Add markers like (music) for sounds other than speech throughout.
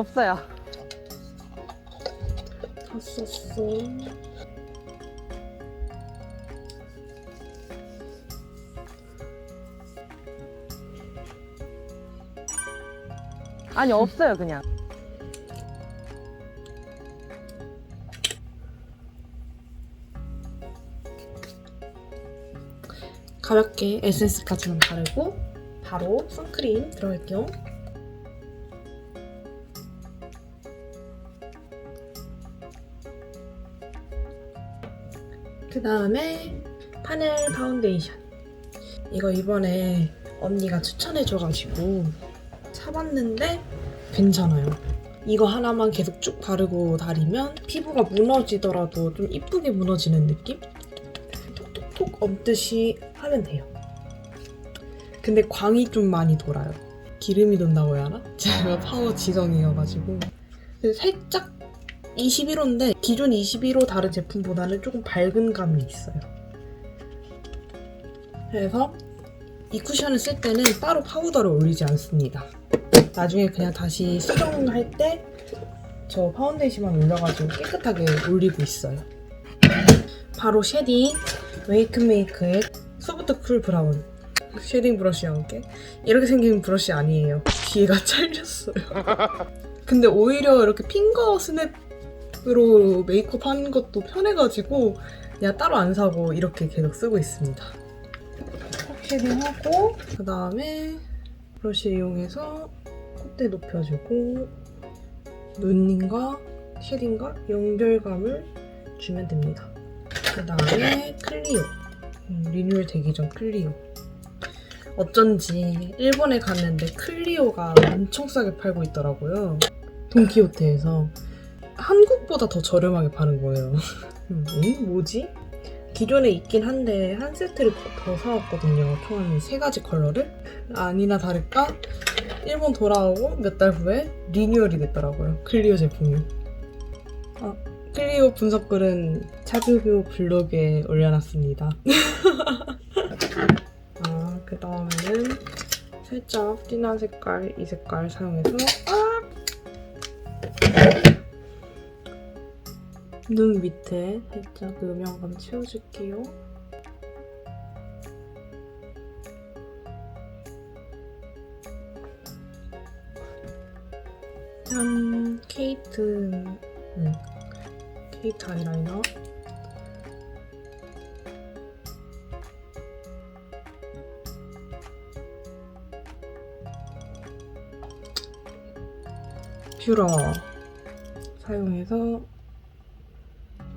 없어요. 다 썼어. 아니 없어요 그냥. 가볍게 에센스까지만 바르고 바로 선크림 들어갈게요. 그 다음에 파넬 파운데이션. 이거 이번에 언니가 추천해줘가지고 사봤는데 괜찮아요. 이거 하나만 계속 쭉 바르고 다니면 피부가 무너지더라도 좀 이쁘게 무너지는 느낌? 톡톡톡 얹듯이 하면 돼요. 근데 광이 좀 많이 돌아요. 기름이 돈다고 해야 하나? 제가 파워 지성이어가지고. 살짝 21호인데 기존 21호 다른 제품보다는 조금 밝은 감이 있어요. 그래서 이 쿠션을 쓸 때는 따로 파우더를 올리지 않습니다. 나중에 그냥 다시 수정할 때 저 파운데이션만 올려가지고 깨끗하게 올리고 있어요. 바로 쉐딩 웨이크메이크의 소프트 쿨 브라운 쉐딩 브러쉬와 함께 이렇게 생긴 브러쉬 아니에요. 뒤에가 (laughs) 잘렸어요. 근데 오히려 이렇게 핑거 스냅 으로 메이크업 하는 것도 편해가지고 그냥 따로 안 사고 이렇게 계속 쓰고 있습니다. 쉐딩하고 그 다음에 브러쉬 이용해서 콧대 높여주고 눈님과 쉐딩과 연결감을 주면 됩니다. 그 다음에 클리오 음, 리뉴얼 되기 전 클리오 어쩐지 일본에 갔는데 클리오가 엄청 싸게 팔고 있더라고요 돈키호테에서 한국보다 더 저렴하게 파는 거예요 (laughs) 음, 응? 뭐지? 기존에 있긴 한데 한 세트를 더 사왔거든요 총한세 가지 컬러를 아니나 다를까 일본 돌아오고 몇 달 후에 리뉴얼이 됐더라고요 클리오 제품이 아, 클리오 분석글은 차그교 블로그에 올려놨습니다. (laughs) 아, 그 다음에는 살짝 진한 색깔, 이 색깔 사용해서 아! 눈 밑에 살짝 음영감 채워줄게요. 짠! 케이트 음, 케이트 아이라이너 뷰러 사용해서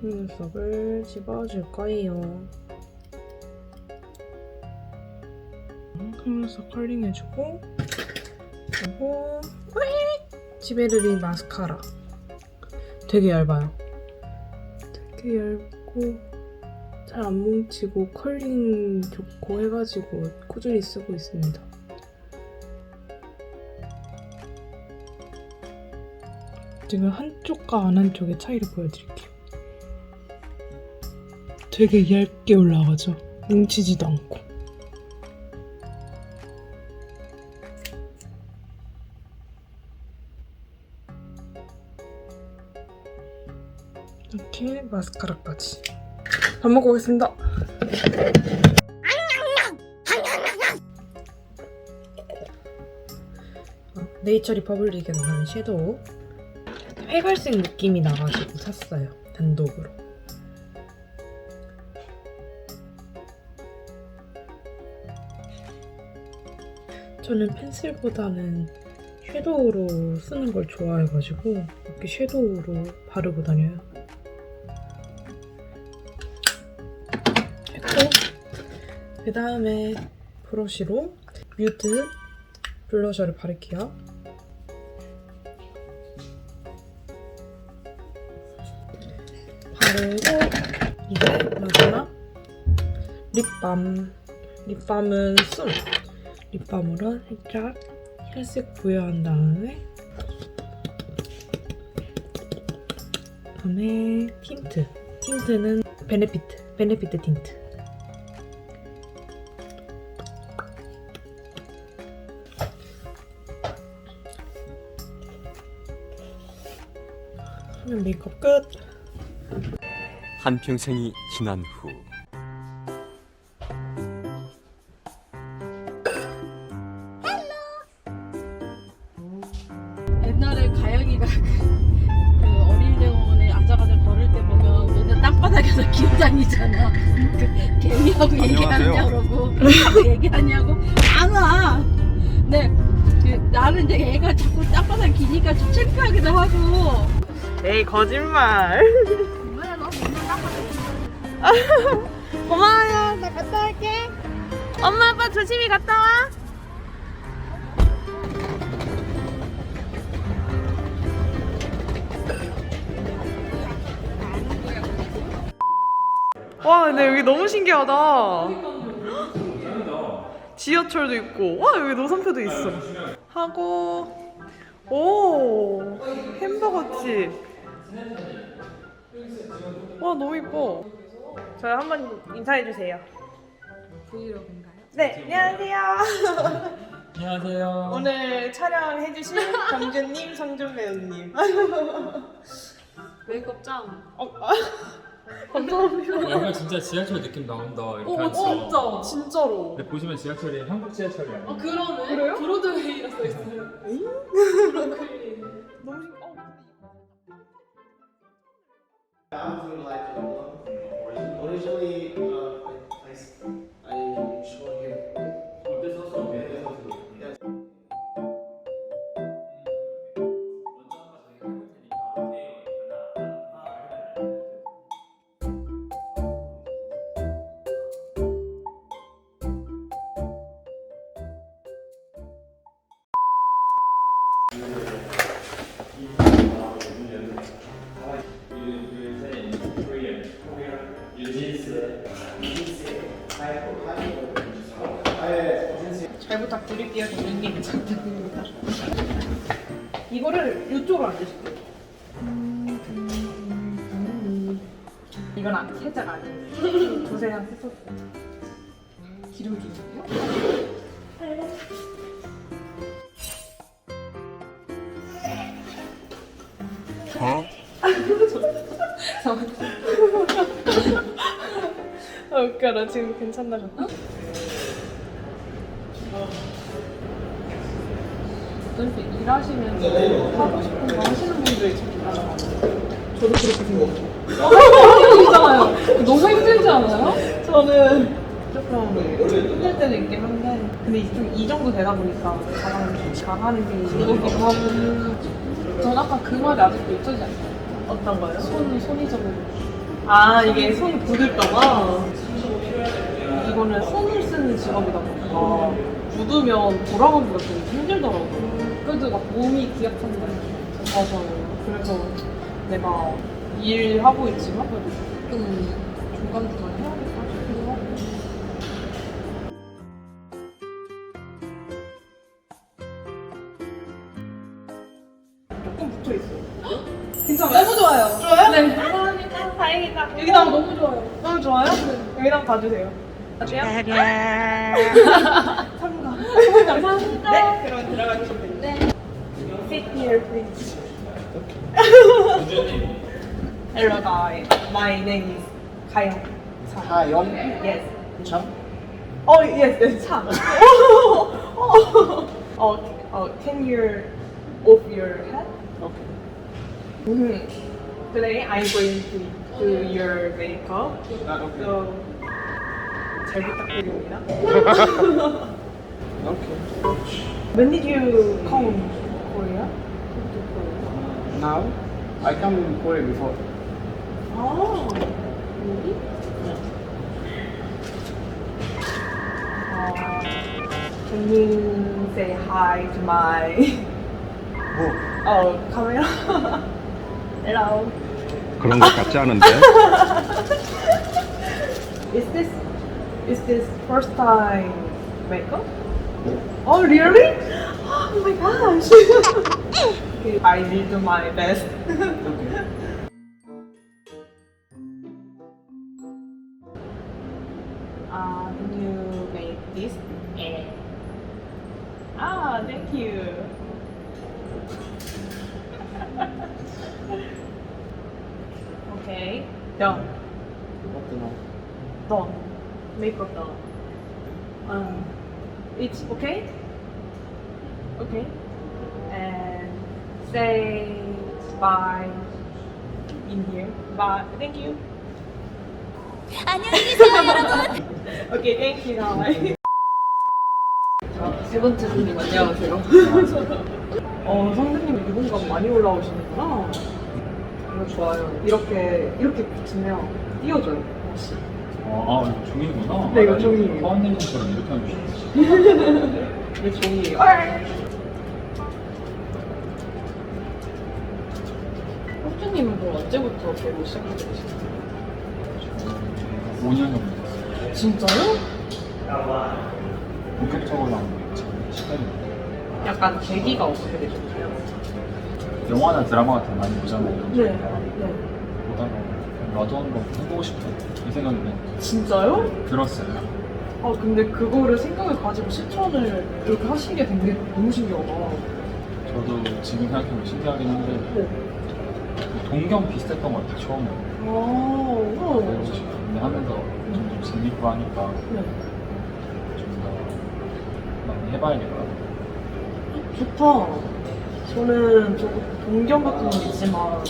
속눈썹을 집어줄 거예요. 속눈썹 컬링해주고 그리고 지베르리 마스카라 되게 얇아요. 되게 얇고 잘 안 뭉치고 컬링 좋고 해가지고 꾸준히 쓰고 있습니다. 지금 한쪽과 안 한쪽의 차이를 보여드릴게요. 되게 얇게 올라가죠? 뭉치지도 않고. 이렇게 마스카라까지. 밥 먹고 오겠습니다. 어, 네이처 리 퍼블릭에서 산 섀도우 회갈색 느낌이 나가지고 샀어요 단독으로 저는 펜슬보다는 섀도우로 쓰는 걸 좋아해가지고 이렇게 섀도우로 바르고 다녀요. 했고 그 다음에 브러쉬로 뮤트 블러셔를 바를게요. 바르고 이제 마지막 립밤. 립밤은 순 립밤으로 살짝 혈색 부여한 다음에 그다음에 틴트 틴트는 베네피트 베네피트 틴트 메이크업 끝. 한평생이 지난 후 가영이가 (laughs) 그, 그 어린 영혼에 아작아작 걸을 때 보면 맨날 땅바닥에서 (laughs) 기어다니잖아. 그 개미하고 얘기하냐고 얘기하냐고 안 와. 근데 그 나는 이제 애가 자꾸 땅바닥 기니까 좀 창피하기도 하고. 에이 거짓말. 뭐야 너 맨날 땅바닥 (laughs) 고마워요. 나 갔다 올게. 엄마 아빠 조심히 갔다 와. 와 근데 여기 너무 신기하다. 지하철도 있고 와 여기 노선표도 있어. 하고 오 햄버거집. 와 너무 이뻐. 저희 한번 인사해 주세요. 브이로그인가요? 네, 안녕하세요. 안녕하세요. 오늘 촬영해 주신 정준님, 성준 배우님. (laughs) 메이크업 짱. 어, 아, 감사합니다. 여기가 진짜 지하철 느낌 나온다. 이렇게 어. 진짜. 진짜로. 근데 보시면 지하철이 한국 지하철이 아니에요. 어 그러네. 그래요? 브로드웨이라 써 있어요. 브로클린. 너무 신. 어. I'm doing like uh, originally uh, I, I showed him. 잘 부탁드릴게요. 부탁드립니다. 이거를 이쪽으로 앉으실게요. 이건 안, 살짝 아니에요. 두세 장 했었어요. 기름 주세요. (laughs) 아 웃겨 나 지금 괜찮나 봐. 이렇게 일하시면 서 하고 싶은 거 하시는 분들이 참 많아요. 저도 그렇게 생각해요. 힘들잖아요. 너무 힘들지 않아요? 저는 조금 힘들 때도 있긴 한데 근데 좀 이 정도 되다 보니까 가장 잘하는 게 이거기도 하고 전 아까 그 말이 아직도 잊혀지지 않아요. 어떤 거요? 손, 손이 저거. 아 이게 손 굳을까봐 이거는 손을 쓰는 직업이다 보니까 굳으면 돌아가기가 좀 힘들더라고요 그래도 막 몸이 기약한다. 맞아요 그래서 내가 일하고 있지만 그래도 조금 중간중간 해야겠다 싶기도 하고. 조금 붙어 있어요 괜찮아요? 너무 좋아요. 좋아요? 네. 감사합니다 다행이다 여기 나면 너무 좋아요. 너무 좋아요? 여기 한번 봐주세요 어때요? 참가 감사합니다. 네 그럼 들어가 주시면 됩니다 네. Sit here please Hello guys My name is 가영 차 Hi, Yon. Yes Chang. Oh yes yes 차 (laughs) Oh, oh, can you off your head? Okay. Mhm. Today I'm going to do your makeup. Ah, okay. So 잘 부탁드립니다. When did you come Korea? Now, I come in Korea before. Oh, really? Uh, can you say hi to my Oh. oh camera? Hello. 그런 것 같지 않은데? Is this is this first time makeup? Oh really? Oh my gosh! okay, (laughs) I will do my best. Okay. (laughs) Uh, can you make this? Eh. Ah, thank you. (laughs) Makeup dawn. Um, it's okay? Okay. And say bye in here. Bye. Thank you. 안녕히 계세요, 여러분. Okay, thank you. 세 번째 손님 안녕하세요. 어, 선생님 유분감 많이 올라오시는구나. 이거 좋아요. 이렇게, 이렇게 붙이면 띄워줘요. 아, 이거 종이구나. 네, 이거 종이에요. 파운데이션처럼 이렇게 하면 좋겠어. 이게 종이에요. 호주님은 그럼 언제부터 배우 시작하셨어요? 5년 정도 됐어요. 진짜요? 본격적으로 나온 게 시간이 약간 계기가 어떻게 되셨나요? 영화나 드라마 같은 거 많이 보잖아요. 네. 네. 보다가 나도 한번 해보고 싶다 이 생각이 그냥 진짜요? 들었어요. 아 근데 그거를 생각을 가지고 실천을 이렇게 하신 게 되게 너무 신기하다. 저도 지금 생각해보면 신기하긴 한데 네. 동경 비슷했던 것 같아요, 처음에. 아, 우와. 배우고 싶은데 하면서 점점 재밌고 하니까 네. 좀더 많이 해봐야겠다. 좋다. 저는 저 동경 같은 건 있지만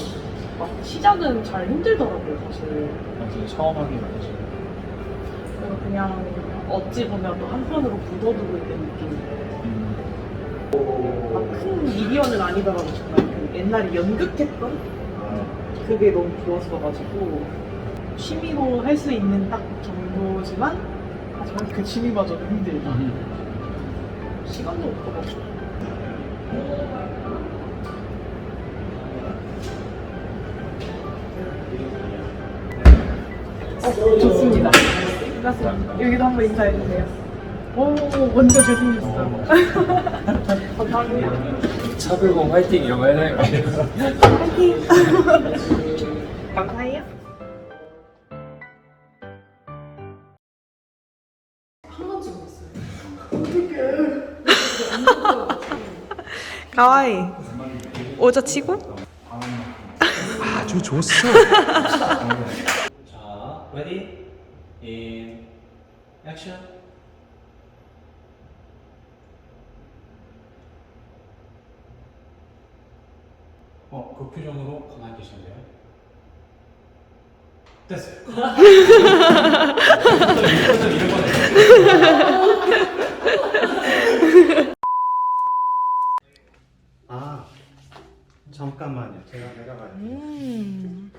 막 시작은 잘 힘들더라고요, 사실. 사실 처음 하기가 사실 그래서 그냥 어찌 보면 또 한편으로 묻어두고 있는 느낌이에요. 음, 막 큰 미디어는 아니더라도 정말 그 옛날에 연극했던 그게 너무 좋았어가지고 취미로 할 수 있는 딱 정도지만 하지만 그 취미마저도 힘들다. 시간도 없어가지고. 어, 좋습니다. 반갑습니다. 여기도 한번 인사해주세요. 오, 완전 잘생겼어요. (laughs) 감사합니다. 차별공 화이팅 이런 거 해야 되는 거 아니에요? (laughs) 감사해요. (laughs) 가와이. 오자 치고? 아주 좋았어. 자, ready? In action. 어, 그 표정으로 가만히 돼요. 됐어요. (laughs) 아, 잠깐만요. 제가 내려가요. 음.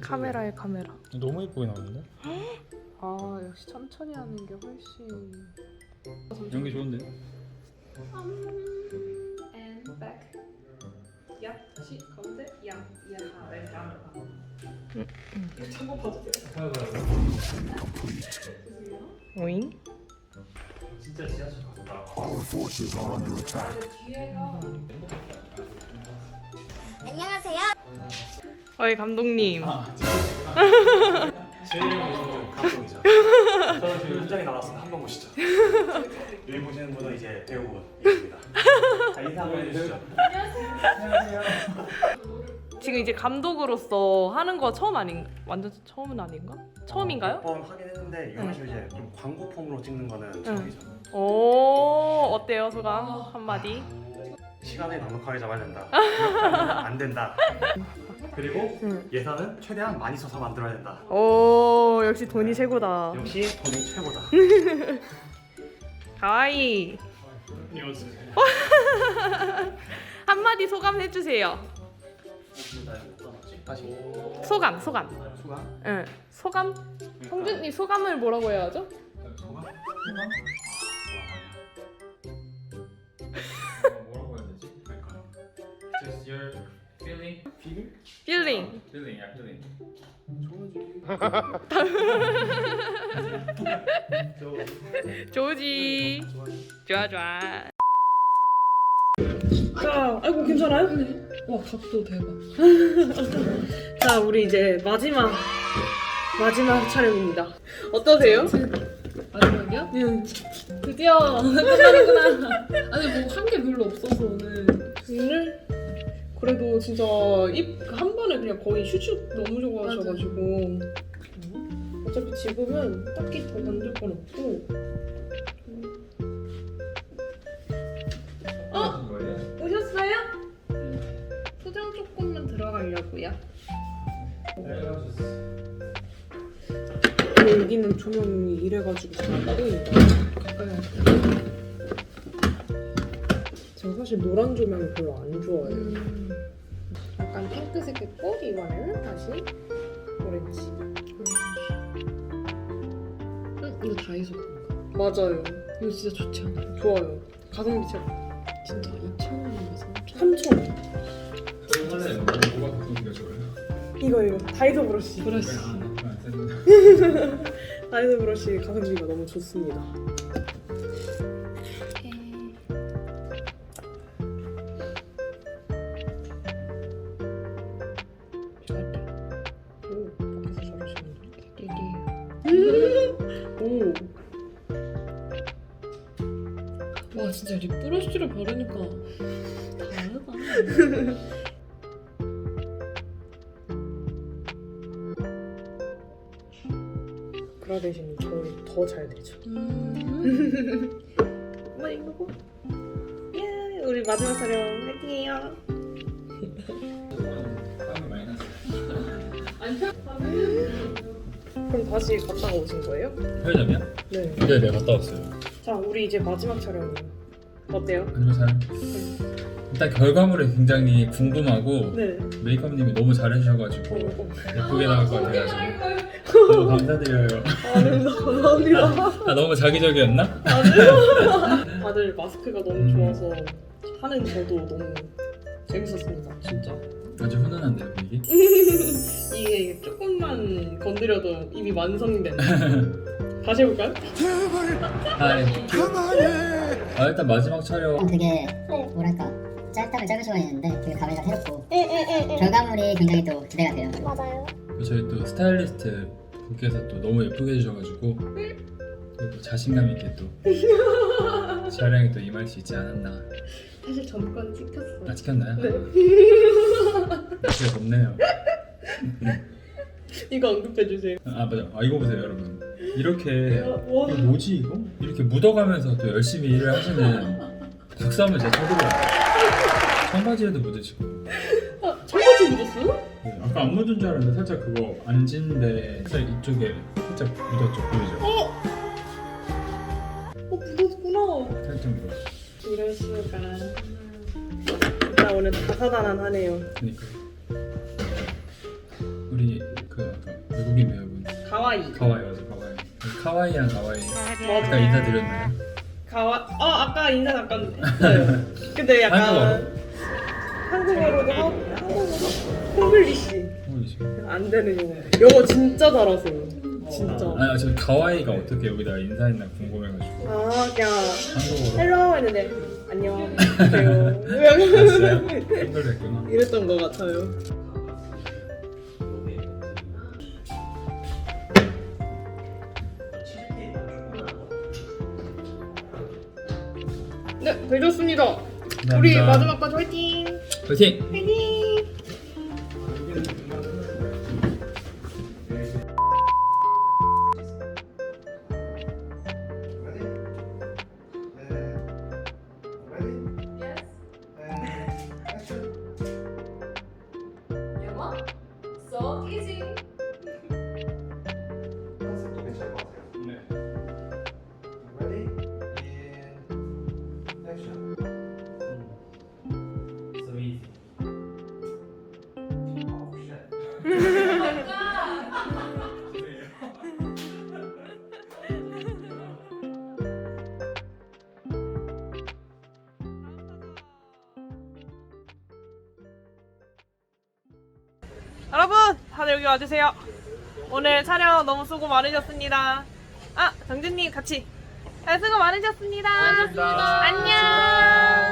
카메라에 카메라. 너무 예쁘게 나오는데? 아 역시 천천히 하는 게 훨씬. 게 좋은데? And back. 야 다시 가운데 야 야. 왼쪽. 이거 참고 봐주세요. 오잉? 진짜 지하철 갔다. 안녕하세요. 어이 감독님. 제 이름은 감독이죠. 저는 지금 현장에 나왔으면 한번 보시죠. 여기 보시는 분은 이제 배우분입니다. 자, 인사 한번 해주시죠. 지금 이제 감독으로서 하는 거 처음 아닌 완전 처음은 아닌가? 처음인가요? 몇번 하긴 했는데 이건 사실 이제 좀 광고 폼으로 찍는 거는 처음이죠. 오 어때요 소감 한마디? 시간을 넉넉하게 잡아야 된다. (laughs) 안 된다. 그리고 응. 예산은 최대한 많이 써서 만들어야 된다. 오 역시 돈이 최고다. 역시 돈이 최고다. (laughs) 가와이 이거지. (laughs) 한마디 소감 해주세요. 다시 소감 소감. 수강. 응 소감. 성준님 소감을 뭐라고 해야죠? 소감? 뭐라고 해야 되지? 그러니까. Just your feeling? 필? 필링. Feeling, yeah, feeling. 조지. 좋아 좋아. 자, 아이고 괜찮아요? 와 각도 대박. (laughs) 자, 우리 이제 마지막 마지막 촬영입니다. 어떠세요? 마지막이야? 응. 드디어 끝나는구나. 아니 뭐 한 게 별로 없어서 오늘. 오늘 그래도 진짜 입 한 번에 그냥 거의 슈슈 너무 좋아하셔가지고 어차피 집으면 딱히 더 만들 건 없고 소장 조금만 들어가려고요. 근데 여기는 조명이 이래가지고 잘안 보인다. 가까이 할게요. 제가 사실 노란 조명을 별로 안 좋아해요. 음. 약간 핑크색 했고 이번에는 다시 오렌지. 응, 이거 다이소 건가? 맞아요. 이거 진짜 좋지 않아? 좋아요. 가성비 최고. 진짜 2천 원인가 3천 3천. 원래 뭐가 그렇게 좋아요? 이거 이거 다이소 브러쉬. 브러쉬. 안 쓰는데. (laughs) 다이소 브러쉬 가성비가 너무 좋습니다. 와 진짜 립 브러쉬를 바르니까 다르다. 그라데이션이 저를 더 잘 되죠. 음. 엄마 이거 보. 예, 우리 마지막 촬영 화이팅해요. 났어요. 그럼 다시 갔다가 오신 거예요? 편의점이요? 네. 네, 네 갔다 왔어요. 자, 우리 이제 마지막 촬영이에요. 어때요? 아니면 잘. 일단 결과물이 굉장히 궁금하고 네. 메이크업님이 너무 잘해주셔가지고 어, 어. 예쁘게 나올 것 같아가지고 너무 감사드려요. 아, 네, 감사합니다. 아 너무 자기적이었나? 다들 마스크가 너무 음. 좋아서 하는 저도 너무 재밌었습니다. 진짜. 아주 훈훈한데요 분위기? (laughs) 이게 조금만 건드려도 이미 되는. (laughs) 다시 해볼까요? 아, 네. 아 일단 마지막 촬영 되게 뭐랄까 짧다면 짧은 시간이었는데 되게 감회가 새롭고 결과물이 굉장히 또 기대가 돼요. 맞아요. 저희 또 스타일리스트 분께서 또 너무 예쁘게 해주셔가지고 또 자신감 있게 또 (laughs) 촬영에 또 임할 수 있지 않았나 사실 전건 찍혔어요. 아 찍혔나요? 네. 날씨가 덥네요 (laughs) 이거 언급해 주세요. 아 맞아 아 이거 보세요 여러분 이렇게 와. 이거 뭐지 이거? 이렇게 묻어가면서 또 열심히 일을 하시는 박수 한번 제가 쳐드려요 청바지에도 묻으시고 아, 청바지 묻었어요? 네, 아까 안 묻은 줄 알았는데 살짝 그거 앉은데 살짝 이쪽에 살짝 묻었죠 보이죠? 어, 묻었구나. 살짝 묻었죠 이럴 수가. 진짜 오늘 다사다난하네요. 그니까 우리 그 아까 외국인 배우분 가와이. 가와이 카와이한 가와이 아까 맞아. 인사드렸나요? 가와. 어 아까 인사 잠깐 했어요. (laughs) 근데 약간 한국어로도 하고 한국어로 콩글리시 어. 안 되는 영어. 영어 진짜 잘하세요. 진짜. 아, 저 가와이가 어떻게 여기다 인사했나 궁금해가지고 아 그냥 한국어로 헬로 했는데. 했어요? (laughs) (laughs) 한글로 했구나 이랬던 것 같아요. 네, 되셨습니다. 우리 감사합니다. 마지막까지 화이팅! 화이팅! 화이팅! 여기 와주세요. 오늘 촬영 너무 수고 많으셨습니다. 아, 정준님 같이. 네, 수고 많으셨습니다. 안녕.